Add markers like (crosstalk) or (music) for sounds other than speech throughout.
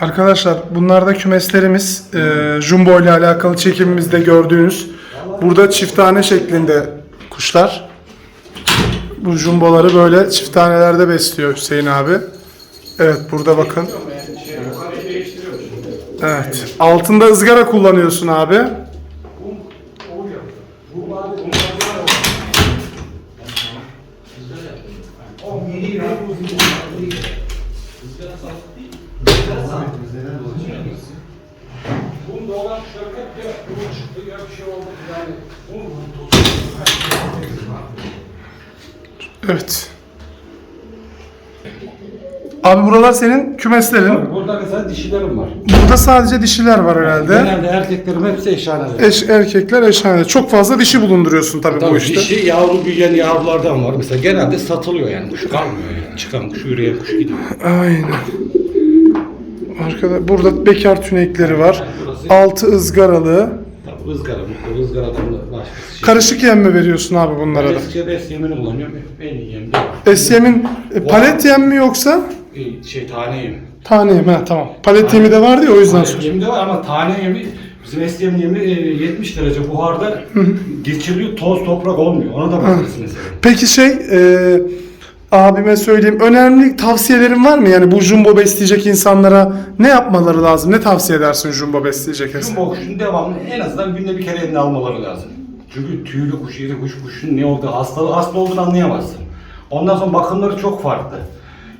Arkadaşlar bunlar da kümeslerimiz. Ee, Jumbo ile alakalı çekimimizde gördüğünüz. Burada çiftane şeklinde kuşlar. Bu jumboları böyle çiftanelerde besliyor Hüseyin abi. Evet burada bakın. Evet. Altında ızgara kullanıyorsun abi. Bunda olan şirket ya bu çıktı ya bir şey oldu yani. Evet. Abi buralar senin kümeslerin. Burada mesela dişilerim var. Burada sadece dişiler var herhalde. Genelde erkeklerim hepsi eşhaneler. Eş, erkekler eşhane. Çok fazla dişi bulunduruyorsun tabii, bu Tabii işte. dişi yavru büyüyen yavrulardan var. Mesela genelde satılıyor yani. Kuş kalmıyor yani. Çıkan kuş, yürüyen kuş gidiyor. Aynen. Arkada burada bekar tünekleri var. Burası- Altı ızgaralı. Tabii ızgara, mutlu ızgaradan da başkası şey. Karışık yem mi veriyorsun abi bunlara da? Eskişehir'de es yemini kullanıyorum. En iyi yem de var. Esyemin e, palet yem mi yoksa E, Şey tane yemi. tane yem? Ha tamam. Palet yemi de vardı ya o yüzden Tane sordum. yemi de var ama tane yemi bizim eski yemin yemi e, 70 derece buharda geçiriliyor. Toz toprak olmuyor. Ona da bakıyorsun mesela. Peki şey e, abime söyleyeyim. Önemli tavsiyelerin var mı? Yani bu jumbo besleyecek insanlara ne yapmaları lazım? Ne tavsiye edersin jumbo besleyecek insan? Jumbo kuşun devamlı en azından günde bir kere eline almaları lazım. Çünkü tüylü kuş, iri kuş, kuşun ne olduğu, hasta, hasta olduğunu anlayamazsın. Ondan sonra bakımları çok farklı.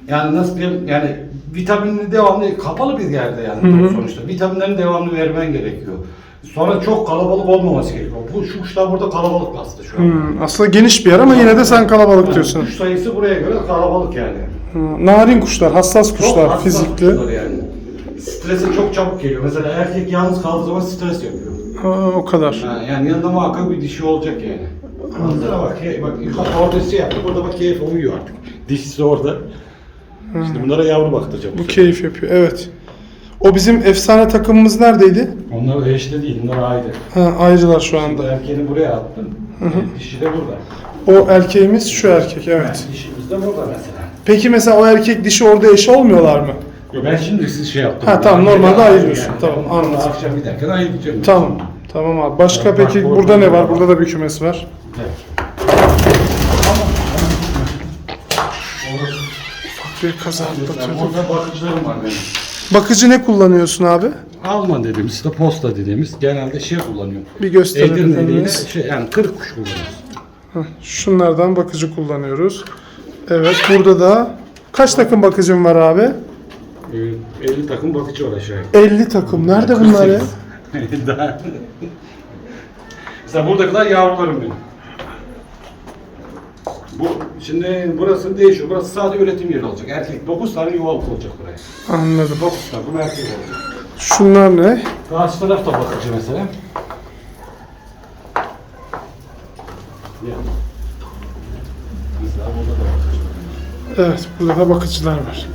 Yani nasıl diyeyim, yani vitaminini devamlı, kapalı bir yerde yani sonuçta. Vitaminlerini devamlı vermen gerekiyor. Sonra çok kalabalık olmaması gerekiyor. Bu şu kuşlar burada kalabalık aslında şu an. Hmm, aslında geniş bir yer ama yine de sen kalabalık diyorsun. Kuş sayısı buraya göre kalabalık yani. Hmm, Narin kuşlar, hassas Çok kuşlar, hassas fizikli. kuşlar yani. Strese çok çabuk geliyor. Mesela erkek yalnız kaldığı zaman stres yapıyor. Ha, o kadar. Ha, yani yanında muhakkak bir dişi olacak yani. Manzara bak, hey, bak orada şey yaptı, burada bak keyif uyuyor artık. Dişisi orada. İşte bunlara yavru baktıracağım. Bu keyif yapıyor. Evet. O bizim efsane takımımız neredeydi? Onlar eşte değil, bunlar ayrı. Ha, ayrılar şu Şimdi anda. erkeğini buraya attım, dişi de burada. O erkeğimiz şu erkek. Evet. Yani dişimiz de burada mesela. Peki mesela o erkek dişi orada eşi olmuyorlar mı? Yo, ben şimdi siz şey yaptım. Ha, tamam, normalde ayırıyorsun. Tamam, anladım. Akşam giderken ayıracağım. Tamam. Tamam abi. Başka Bak, peki orada burada ne var? Burada da bir kümes var. Evet. Bir kaza atlatıyorduk. Burada bakıcılarım var benim. Bakıcı ne kullanıyorsun abi? Alman dediğimiz işte posta dediğimiz genelde şey kullanıyor. Bir gösterebilir Edirne'liyle miyiz? şey yani 40 kuş kullanıyoruz. Şunlardan bakıcı kullanıyoruz. Evet burada da kaç takım bakıcım var abi? Ee, 50 takım bakıcı var aşağı yukarı. 50 takım. Nerede bunlar ya? (laughs) Daha- Mesela buradakiler yavrularım benim. Bu şimdi burası değişiyor. Burası sadece üretim yeri olacak. Erkek 9 tane yuvalık olacak buraya. Anladım. 9 takım erkek olacak. Şunlar ne? Karşı taraf da bakıcı mesela. Yani. Mesela burada da bakıcı. Evet burada da bakıcılar var.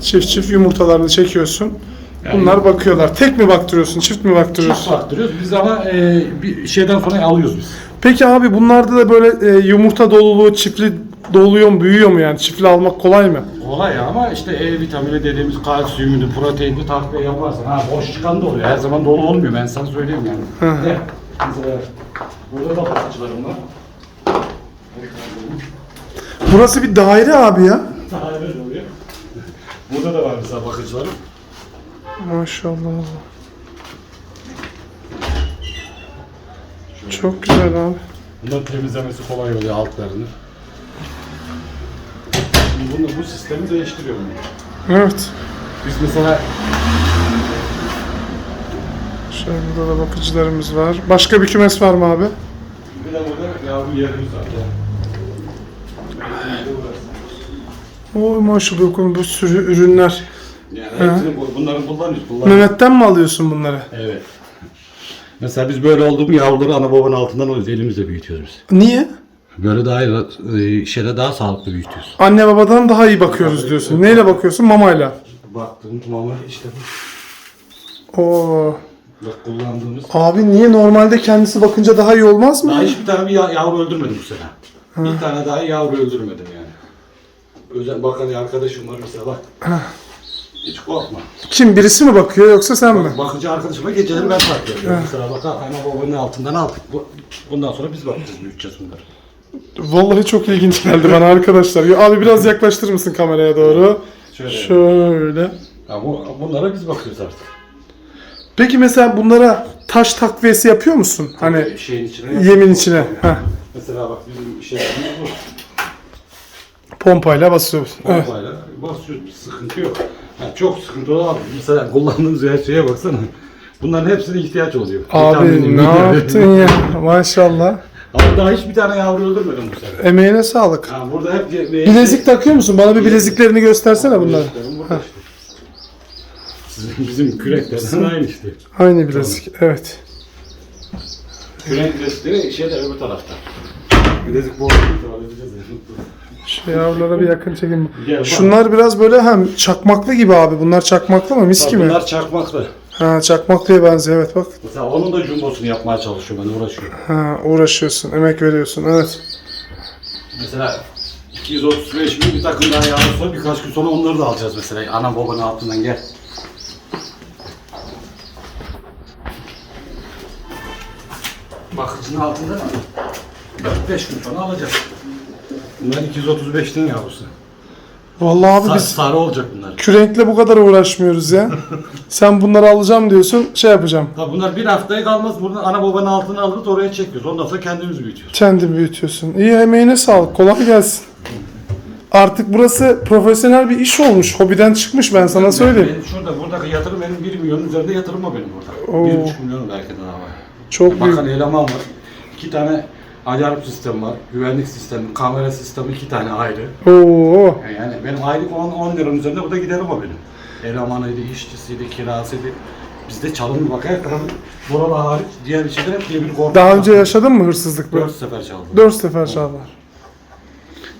Çift çift yumurtalarını çekiyorsun. Yani- Bunlar bakıyorlar. Tek mi baktırıyorsun? Çift mi Çift baktırıyorsun? baktırıyoruz. Biz ama e, bir şeyden sonra alıyoruz biz. Peki abi bunlarda da böyle e, yumurta doluluğu çiftli doluyor mu, büyüyor mu yani? Çiftli almak kolay mı? Kolay ama işte E vitamini dediğimiz kalsiyumunu, proteinini takviye yaparsan ha boş çıkan da oluyor. Her zaman dolu olmuyor ben sana söyleyeyim yani. Hı. De, mesela burada da bakıcılarım var. Burası bir daire abi ya. Öyle oluyor. Burada da var mesela bakıcılarım. Maşallah. Çok güzel abi. Bunların temizlemesi kolay oluyor altlarını. Şimdi bunu, bu sistemi değiştiriyorum. Evet. Biz mesela Şöyle burada da bakıcılarımız var. Başka bir kümes var mı abi? bir de burada yavru yerimiz var. Oo maşallah bu sürü ürünler. Yani hepsini bu- bunları kullanıyoruz. kullanıyoruz. Mehmet'ten mi alıyorsun bunları? Evet. Mesela biz böyle olduğum yavruları ana babanın altından alıyoruz. Elimizle büyütüyoruz biz. Niye? Böyle daha e, şeyde daha sağlıklı büyütüyoruz. Anne babadan daha iyi bakıyoruz diyorsun. Neyle bakıyorsun? Mamayla. Baktığım mama işte. Oo. Bak kullandığımız. Abi niye normalde kendisi bakınca daha iyi olmaz mı? Daha hiçbir tane bir ya- yavru öldürmedim bu sene. Bir tane daha yavru öldürmedim yani. Özel bakan arkadaşım var mesela bak. Hiç korkma. Kim birisi mi bakıyor yoksa sen mi? Bakıcı arkadaşıma geceleri ben saklıyorum. Mesela bak ana babanın altından aldık. Bu- Bundan sonra biz bakacağız, büyüteceğiz bunları. Vallahi çok ilginç geldi bana arkadaşlar. Ya Abi biraz yaklaştırır mısın kameraya doğru? Şöyle. Şöyle. Ya bu, bunlara biz bakıyoruz artık. Peki mesela bunlara taş takviyesi yapıyor musun? Hani şeyin içine. yemin içine. Heh. Mesela bak bizim şeylerimiz bu. Pompayla basıyoruz. Evet. Pompayla basıyoruz. Bir sıkıntı yok. Yani çok sıkıntı olan mesela kullandığımız her şeye baksana. Bunların hepsine ihtiyaç oluyor. Abi Vitamin, ne mineral. yaptın ya? Maşallah. Ama daha hiçbir tane yavru öldürmedim bu sene. Emeğine sağlık. Ha, burada hep Bilezik takıyor musun? Bana bir bileziklerini göstersene bunları. Bileziklerim burada işte. Sizin, bizim küreklerden aynı işte. Aynı bilezik. Evet. Kürek bilezikleri şeyde öbür tarafta. Bilezik bu arada Şu yavrulara bir yakın çekim. Gel. Şunlar biraz böyle hem çakmaklı gibi abi. Bunlar çakmaklı mı? Mis Bak, gibi. Bunlar çakmaklı. Ha çakmaklıya benziyor evet bak. Mesela onun da jumbosunu yapmaya çalışıyorum ben uğraşıyorum. Ha uğraşıyorsun, emek veriyorsun. Evet. Mesela 235 bin bir takım daha yavrusu birkaç gün sonra onları da alacağız mesela. Ana babanın altından gel. Bakıcının altında 4-5 gün sonra alacağız. Bunlar 235'tin yavrusu. Vallahi abi Sa- biz sarı olacak bunlar. kürenkle bu kadar uğraşmıyoruz ya. (laughs) Sen bunları alacağım diyorsun, şey yapacağım. Tabi bunlar bir haftaya kalmaz. Buradan ana babanın altına alırız oraya çekiyoruz. Ondan sonra kendimiz büyütüyoruz. Kendin büyütüyorsun. İyi emeğine sağlık. Kolay gelsin. Artık burası profesyonel bir iş olmuş. Hobiden çıkmış ben sana söyleyeyim. Benim şurada buradaki yatırım benim 1 milyonun üzerinde yatırım var benim burada. Oo. 1,5 milyon belki daha var. Çok Bakan büyük. eleman var. İki tane alarm sistemi var. Güvenlik sistemi, kamera sistemi iki tane ayrı. Oo. Yani benim aylık 10, 10 liranın üzerinde burada giderim o benim. Elemanıydı, işçisiydi, kirasıydı. Bizde çalındı bak her tarafı buralar hariç diğer şeyler hep diye bir korku. Daha önce yaşadın mı hırsızlık böyle? 4 sefer çaldı. Dört sefer çaldılar.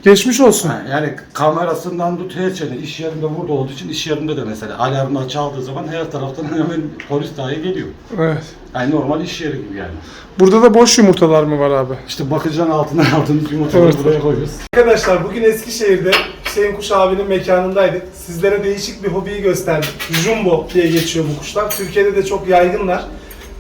Geçmiş olsun. Ha, Yani kamerasından tut her şeyden iş yerinde burada olduğu için iş yerinde de mesela alarmlar çaldığı zaman her taraftan (laughs) hemen polis dahi geliyor. Evet. Yani normal iş yeri gibi yani. Burada da boş yumurtalar mı var abi? İşte bakıcıdan altından (laughs) aldığımız yumurtaları Evet. buraya koyuyoruz. Arkadaşlar bugün Eskişehir'de Hüseyin Kuş abinin mekanındaydık. Sizlere değişik bir hobiyi gösterdik. Jumbo diye geçiyor bu kuşlar. Türkiye'de de çok yaygınlar.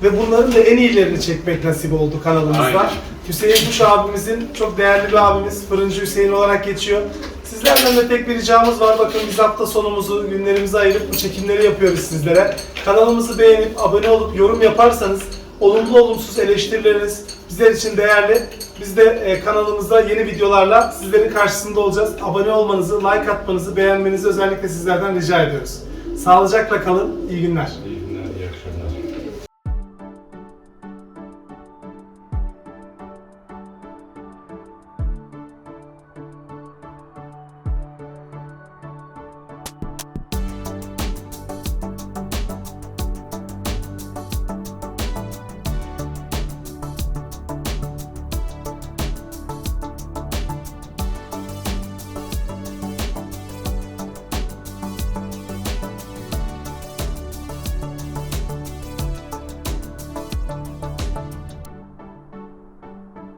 Ve bunların da en iyilerini çekmek nasip oldu kanalımızda. Aynen. Hüseyin Kuş abimizin çok değerli bir abimiz. Fırıncı Hüseyin olarak geçiyor. Sizlerden de tek bir ricamız var. Bakın biz hafta sonumuzu, günlerimizi ayırıp bu çekimleri yapıyoruz sizlere. Kanalımızı beğenip, abone olup, yorum yaparsanız olumlu olumsuz eleştirileriniz bizler için değerli. Biz de e, kanalımızda yeni videolarla sizlerin karşısında olacağız. Abone olmanızı, like atmanızı, beğenmenizi özellikle sizlerden rica ediyoruz. Sağlıcakla kalın, iyi günler. İyi